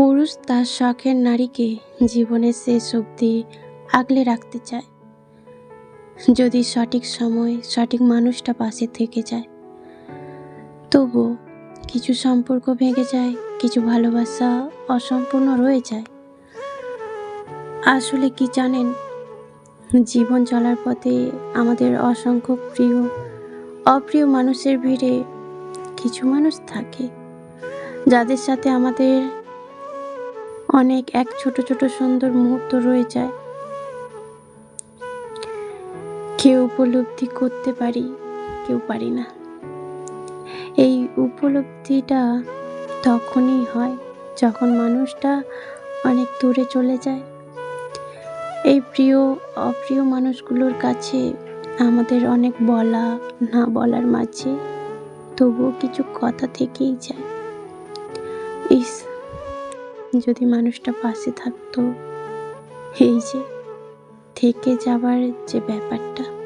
পুরুষ তার শখের নারীকে জীবনের শেষ অবধি আগলে রাখতে চায়। যদি সঠিক সময় সঠিক মানুষটা পাশে থেকে যায় তবু কিছু সম্পর্ক ভেঙে যায়, কিছু ভালোবাসা অসম্পূর্ণ রয়ে যায়। আসলে কি জানেন, জীবন চলার পথে আমাদের অসংখ্য প্রিয়, অপ্রিয় মানুষের ভিড়ে কিছু মানুষ থাকে, যাদের সাথে আমাদের অনেক এক ছোট ছোট সুন্দর মুহূর্ত রয়ে যায়। কেউ উপলব্ধি করতে পারি, কেউ পারি না। এই উপলব্ধিটা তখনই হয় যখন মানুষটা অনেক দূরে চলে যায়। এই প্রিয়, অপ্রিয় মানুষগুলোর কাছে আমাদের অনেক বলা, না বলার মাঝে তবুও কিছু কথা থেকেই যায়। ইস যদি মানুষটা পাশে থাকতো এই যে থেকে যাবার যে ব্যাপারটা।